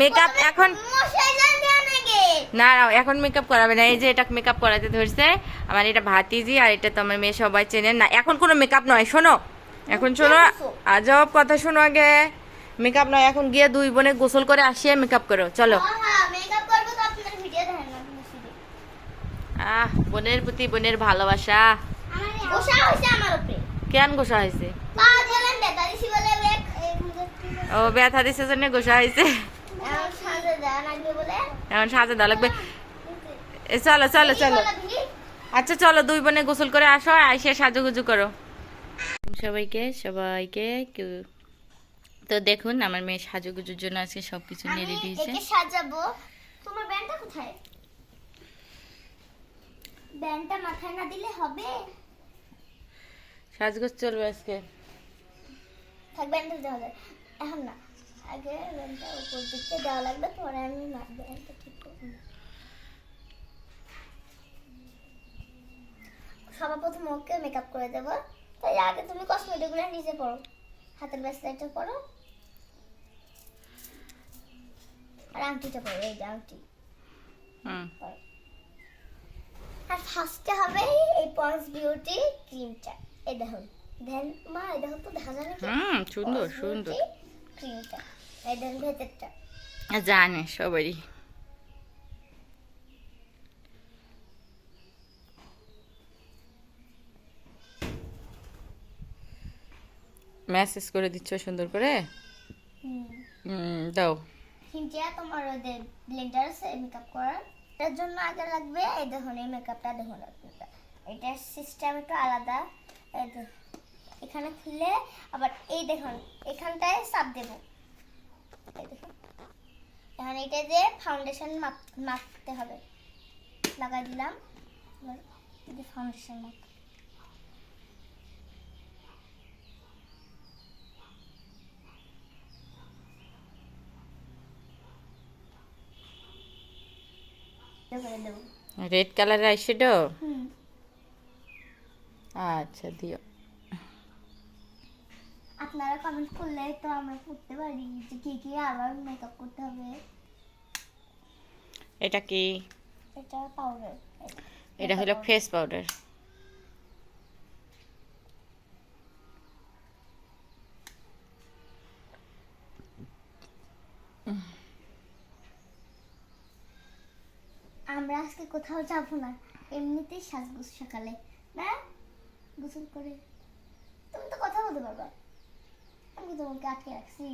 Makeup এখন না না, এখন মেকআপ করাবে না। এই যে এটা মেকআপ করাতে ধরছে আমার এটা ভাতিজি আর এটা তো আমার মেয়ে সবাই চেনেন না। এখন কোনো মেকআপ নয় শোনো। এখন শোনো আজব কথা শোনো আগে। মেকআপ নয় এখন গিয়ে দুই বোনে গোসল করে আসিয়ে মেকআপ করো চলো। হ্যাঁ শুধু আহ বোনের প্রতি বোনের ভালোবাসা। কেন গোসা হয়েছে? ও ব্যথা দিছে জন্য গোসা হয়েছে। এখন সাজে লাগবে দেওয়া চলো চলো চলো। আচ্ছা চলো দুই বোনে গোসল করে আসো আইসে সাজুগুজু করো। সবাইকে সবাইকে তো দেখুন আমার মেয়ে সাজুগুজুর জন্য আজকে সবকিছু নিয়ে রেডি হয়েছে। সাজাবো। তোমার ব্যান্ডটা কোথায়? ব্যান্ডটা মাথায় না দিলে হবে? সাজগোজ চলবে আজকে। থাক এখন না। আগে ব্যান্ডটা উপর দিকে দেওয়া লাগবে পরে আমি না ব্যান্ডটা ঠিক করব। সবার প্রথম ওকে মেকআপ করে দেবো। তাই আগে তুমি কসমেটিকগুলো নিচে পড়ো হাতের ব্যাসলাইটটা পড়ো আর আংটিটা পড়ো এই যে আংটি। হুম। আর ফার্স্টে হবে এই পন্স বিউটি ক্রিমটা এই দেখুন। দেন মা এই দেখো তো দেখা যায় নাকি হুম সুন্দর সুন্দর। ক্রিমটা জানে সবারই। মেসেজ করে দিচ্ছ সুন্দর করে? হুম। দাও। হিন্টিয়া তোমার ওদের ব্লেন্ডার আছে মেকআপ করার এটার জন্য আগে লাগবে এই দেখুন এই মেকআপটা দেখুন আপনারা এটার সিস্টেম একটু আলাদা। এখানে খুলে আবার এই দেখুন এখানটায় সাপ দেবো। এখন এটা যে ফাউন্ডেশন মাখতে হবে। লাগাই দিলাম। ফাউন্ডেশন মাখ রেড কালারের আইশ্যাডো আচ্ছা দিও। আপনারা কমেন্ট করলে তো আমরা করতে পারি যে কি কি আবার মেকআপ করতে হবে। এটা কি? এটা পাউডার এটা হলো ফেস পাউডার আমরা আজকে কোথাও যাব না এমনিতেই সাজগুজ সকালে না? গোসল করে। তুমি তো কথা বলতে পারবা। আমি তো তোমাকে আটকে রাখছি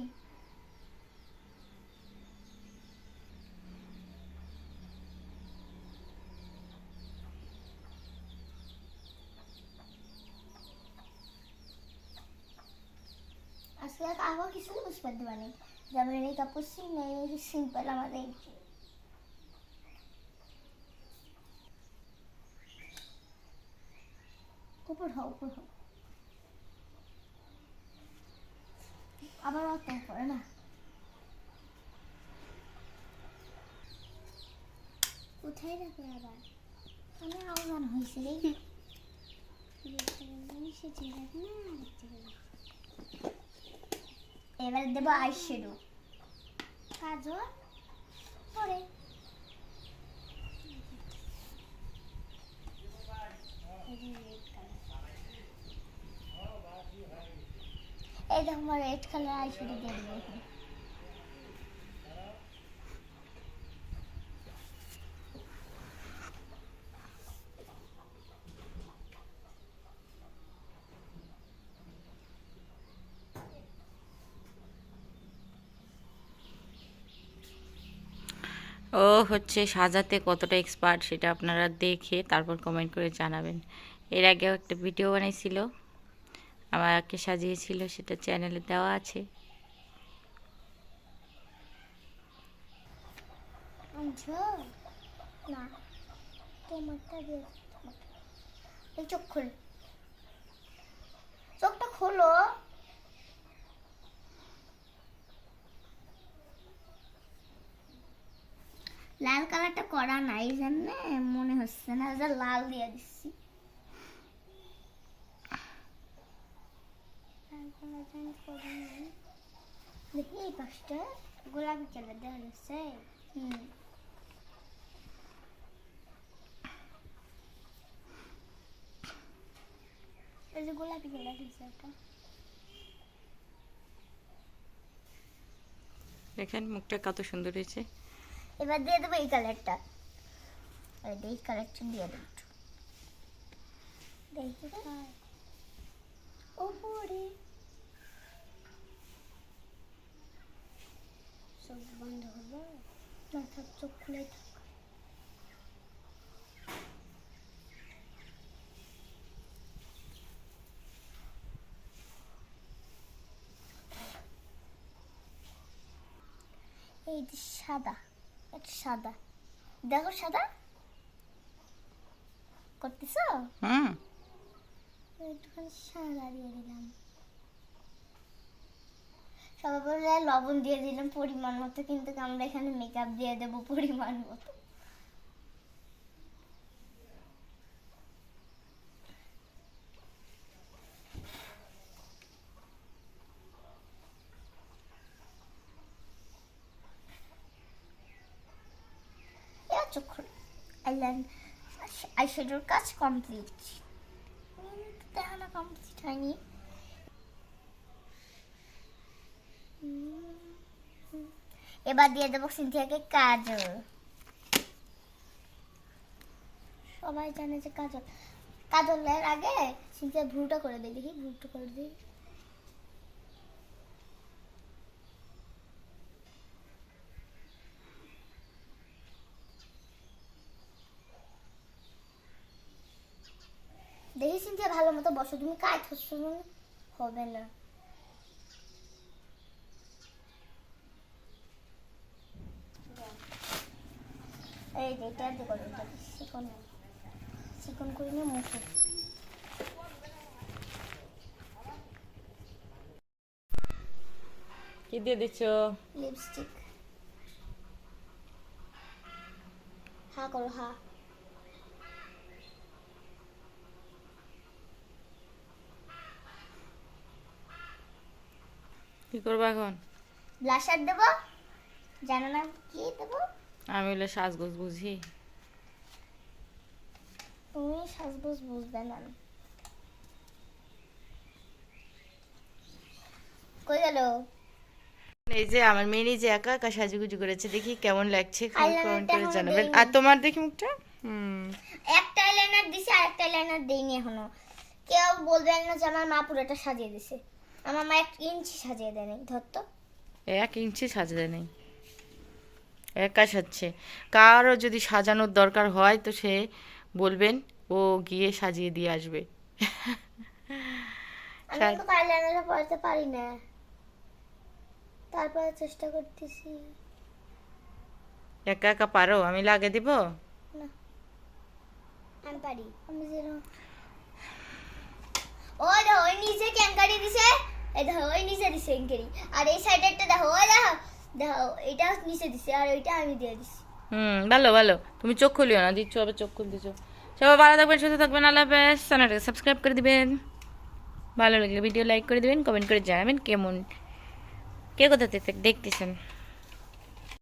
আজকে আর আবার কিছু বুঝতে পারতে পারি যেমন এই কাপড় নেই সিম্পল আমাদের এই যে। উপর হও উপর হও আবার অত পড়ে না কোথায় রাখবে আবার আমি আহ্বান হয়েছে রে এবার দেবো আইশ্যাডো কাজল পরে আমার রেড কালার ও হচ্ছে সাজাতে কতটা এক্সপার্ট সেটা আপনারা দেখে তারপর কমেন্ট করে জানাবেন। এর আগেও একটা ভিডিও বানাইছিল। আমাকে সাজিয়েছিল, সেটা চ্যানেলে দেওয়া আছে। চোখটা খোলো। লাল কালারটা করা নাই জানে, মনে হচ্ছে না লাল দিয়ে দিচ্ছি। কালার দেখেন, মুখটা কত সুন্দর হয়েছে। এবার দিয়ে দেবো এই কালারটা এই কালারটা দিয়ে দেবো। দেখি। ওপরে চোখ বন্ধ হলো না থাক চোখ খুলে থাক। এই যে সাদা এটা সাদা। দেখো সাদা। করতেছ? হুম। একটুখানি সাদা দিয়ে দিলাম। সবাই বলে লবণ দিয়ে দিলাম পরিমাণ মতো, কিন্তু আমরা এখানে মেকআপ দিয়ে দেবো পরিমাণ মতো। চোখ আইলাইন আইশ্যাডোর কাজ কমপ্লিট দেখানো কমপ্লিট হয়নি। এবার দিয়ে দেবো সিনথিয়াকে কাজল। সবাই জানে যে কাজল। কাজলের আগে সিনথিয়া ভ্রুটা করে দিই দেখি ভ্রুটা করে দিই দেখি সিনথিয়া ভালো মতো বসো, তুমি কাজ হচ্ছ হবে না। এই যে এটা দিয়ে করো এটা চিকন? চিকন করে নিয়ে মুখে কি দিয়ে দিচ্ছ? লিপস্টিক। হা করো হা। কি করব এখন? ব্লাশার দেবো। জানো না কি দেবো? আমি হলে সাজগোজ বুঝি। তুমি সাজগোজ বুঝবে না। কই গেল? এই যে আমার মেয়ে নিজে একা একা সাজুগুজু করেছে। দেখি কেমন লাগছে কমেন্ট করে জানাবেন। আর তোমার দেখি মুখটা? হুম। একটা আইলাইনার দিছে আর একটা আইলাইনার দেইনি এখনও। কেউ বলবেন না যে আমার মা পুরোটা সাজিয়ে দিছে। আমার মা এক ইঞ্চি সাজিয়ে দেয়নি ধর তো। এক ইঞ্চি সাজাতে নেই। একা সাজছে কারও যদি সাজানোর দরকার হয় তো সে বলবেন ও গিয়ে সাজিয়ে দিয়ে আসবে। আমি তো আইলাইনারটা পড়তে পারি না। তারপরে চেষ্টা করতেছি। একা একা পারো? আমি লাগে দিব? না। আমি পারি। আমি যেন ও দেখো ওই নিচে ক্যাঙ্কারি দিছে। এই দেখো ওই নিচে দিছে ক্যাঙ্কারি আর এই সাইডেরটা দেখো ওই দেখো। দেখো, এটা নিচে দিছে আর ওইটা আমি দিয়ে দিছি। হুম, ভালো ভালো। তুমি চোখ খুলিও না, দিচ্ছ, আবার চোখ খুল দিচ্ছ সবাই ভালো থাকবেন, সুস্থ থাকবেন, আল্লাহ হাফেজ। চ্যানেলটাকে সাবস্ক্রাইব করে দিবেন। ভালো লাগলে ভিডিও লাইক করে দিবেন কমেন্ট করে জানাবেন কেমন, কে কোথা থেকে দেখতেছেন।